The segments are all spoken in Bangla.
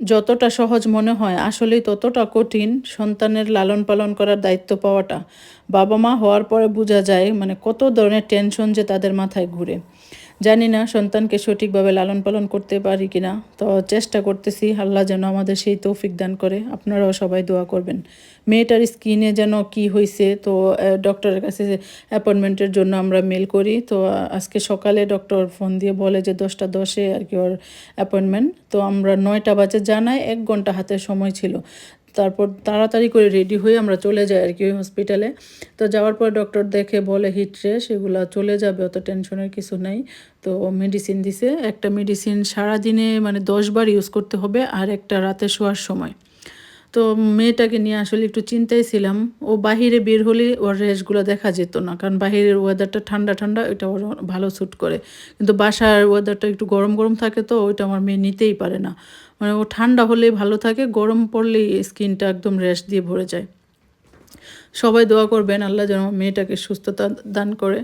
যতটা সহজ মনে হয় আসলে ততটা কঠিন সন্তানের লালন পালন করার দায়িত্ব পাওয়াটা। বাবা মা হওয়ার পরে বোঝা যায় মানে কত ধরনের টেনশন যে তাদের মাথায় ঘুরে। জানি না সন্তানকে সঠিকভাবে লালন পালন করতে পারি কি না, তো চেষ্টা করতেছি আল্লাহ যেন আমাদের সেই তৌফিক দান করে। আপনারাও সবাই দোয়া করবেন। মেয়েটার স্কিনে যেন কি হয়েছে তো ডক্টরের কাছে অ্যাপয়েন্টমেন্টের জন্য আমরা মেল করি। তো আজকে সকালে ডক্টর ফোন দিয়ে বলে যে দশটা দশে আর কি ওর অ্যাপয়েন্টমেন্ট তো আমরা নয়টা বাজে জানাই এক ঘণ্টা হাতে সময় ছিল। তারপর তাড়াতাড়ি করে রেডি হয়ে আমরা চলে যাই আর কি ওই হসপিটালে তো যাওয়ার পর ডক্টর দেখে বলে হিটরে সেগুলো চলে যাবে, অত টেনশনের কিছু নাই। তো মেডিসিন দিছে। একটা মেডিসিন সারাদিনে মানে দশবার ইউজ করতে হবে, আর একটা রাতে শোয়ার সময়। তো মেয়েটাকে নিয়ে আসলে একটু চিন্তায় ছিলাম। ও বাহিরে বের হলে ওর রেশগুলো দেখা যেত না, কারণ বাহিরের ওয়েদারটা ঠান্ডা ঠান্ডা, ওইটা ওর ভালো স্যুট করে। কিন্তু বাসার ওয়েদারটা একটু গরম গরম থাকে তো, ওইটা আমার মেয়ে নিতেই পারে না। মানে ও ঠান্ডা হলেই ভালো থাকে, গরম পড়লেই স্কিনটা একদম র্যাশ দিয়ে ভরে যায়। সবাই দোয়া করবেন আল্লাহ যেন মেয়েটাকে সুস্থতা দান করে।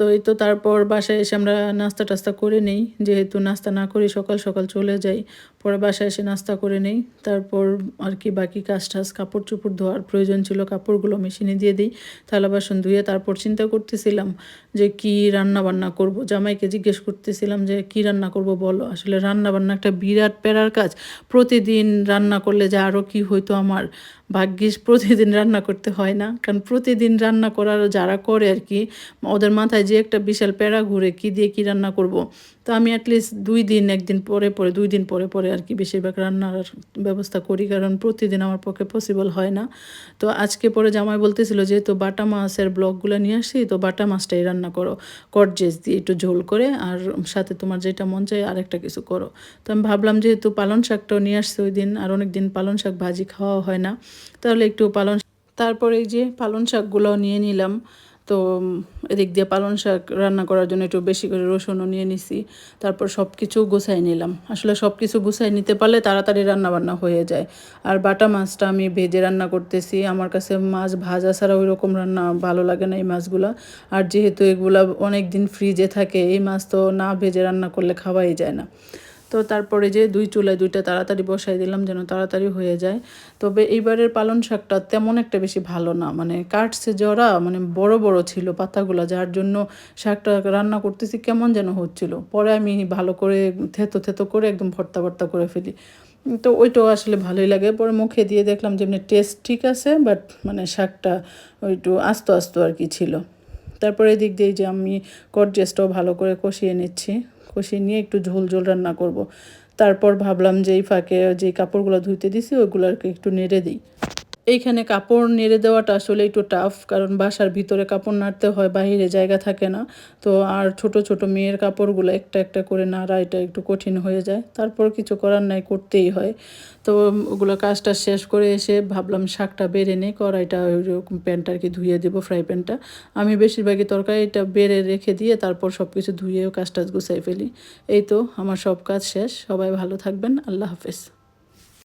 তো এই তো তারপর বাসায় এসে আমরা নাস্তা টাস্তা করে নেই। যেহেতু নাস্তা না করি সকাল সকাল চলে যাই, পরে বাসায় এসে নাস্তা করে নেই। তারপর আর কি বাকি কাজ টাজ, কাপড় চোপড় ধোয়ার প্রয়োজন ছিল, কাপড়গুলো মেশিনে দিয়ে দিই, থালা বাসন ধুয়ে তারপর চিন্তা করতেছিলাম যে কি রান্না বান্না করব? জামাইকে জিজ্ঞেস করতেছিলাম যে, কি রান্না করব বলো? আসলে রান্না বান্না একটা বিরাট প্যারার কাজ। প্রতিদিন রান্না করলে যে আরও কি হইতো আমার? ভাগ্যিস প্রতিদিন রান্না করতে হয় না। কারণ প্রতিদিন রান্না করার যারা করে আর কি, ওদের মাথায় যে একটা বিশাল প্যারা ঘুরে কি দিয়ে কি রান্না করব। তো আমি অ্যাটলিস্ট দুই দিন, একদিন পরে পরে, দুই দিন পরে পরে আর কি বেশিরভাগ রান্নার ব্যবস্থা করি, কারণ প্রতিদিন আমার পক্ষে পসিবল হয় না। তো আজকে পরে জামাই বলতেছিল যেহেতু বাটা মাছের ব্লকগুলো নিয়ে আসি, তো বাটা মাছটাই রান্না করো। কটজেস দিয়ে একটু ঝোল করে আর সাথে তোমার যেটা মন চায় আরেকটা কিছু করো। তো আমি ভাবলাম যেহেতু পালন শাকটাও নিয়ে আসছে ওই দিন, আর অনেক দিন পালন শাক ভাজি খাওয়া হয় না, তাহলে একটু পালন তারপরে এই যে পালন শাকগুলো নিয়ে নিলাম। তো এদিক দিয়ে পালন শাক রান্না করার জন্য একটু বেশি করে রসুনও নিয়ে নিছি। তারপর সব কিছু গুছাই নিলাম। আসলে সব কিছু গুছাই নিতে পারলে তাড়াতাড়ি রান্না বান্না হয়ে যায়। আর বাটা মাছটা আমি ভেজে রান্না করতেছি। আমার কাছে মাছ ভাজা ছাড়া ওই রকম রান্না ভালো লাগে না এই মাছগুলো। আর যেহেতু এগুলা অনেক দিন ফ্রিজে থাকে, এই মাছ তো না ভেজে রান্না করলে খাওয়াই যায় না। তো তারপরে যে দুই চুলায় দুইটা তাড়াতাড়ি বসাই দিলাম যেন তাড়াতাড়ি হয়ে যায়। তবে এইবারের পালন শাকটা তেমন একটা বেশি ভালো না। মানে কাটছে জরা মানে বড় বড় ছিল পাতাগুলো, যার জন্য শাকটা রান্না করতেছি কেমন যেন হচ্ছিল। পরে আমি ভালো করে থেতো থেতো করে একদম ভর্তা ভর্তা করে ফেলি। তো ওইটাও আসলে ভালোই লাগে। পরে মুখে দিয়ে দেখলাম যে এমনি টেস্ট ঠিক আছে বাট মানে শাকটা ওইটু আস্তে আস্তে আর কি ছিল। তারপরে এদিক দিয়ে যে আমি কটজেসটাও ভালো করে কষিয়ে নিচ্ছি। কষিয়ে নিয়ে একটু ঝোল ঝোল রান্না করব। তারপর ভাবলাম যে এই ফাঁকে যে কাপড়গুলো ধুইতে দিছি ওইগুলোকে একটু নেড়ে দিই এইখানে কাপড় নেড়ে দেওয়াটা আসলে একটু টাফ কারণ বাসার ভিতরে কাপড় নাড়তে হয়, বাহিরে জায়গা থাকে না। তো আর ছোট ছোট মেয়ের কাপড়গুলো একটা একটা করে নাড়া, এটা একটু কঠিন হয়ে যায়। তারপর কিছু করার নাই, করতেই হয়। তো ওগুলো কাজটা শেষ করে এসে ভাবলাম শাকটা বেড়ে নেই, কড়াইটা ওইরকম প্যানটা আর কি ধুয়ে দেবো ফ্রাই প্যানটা আমি বেশিরভাগই তরকারিটা বেড়ে রেখে দিয়ে তারপর সব কিছু ধুয়েও কাজটা গুছাই ফেলি। এই তো, আমার সব কাজ শেষ। সবাই ভালো থাকবেন। আল্লাহ হাফেজ।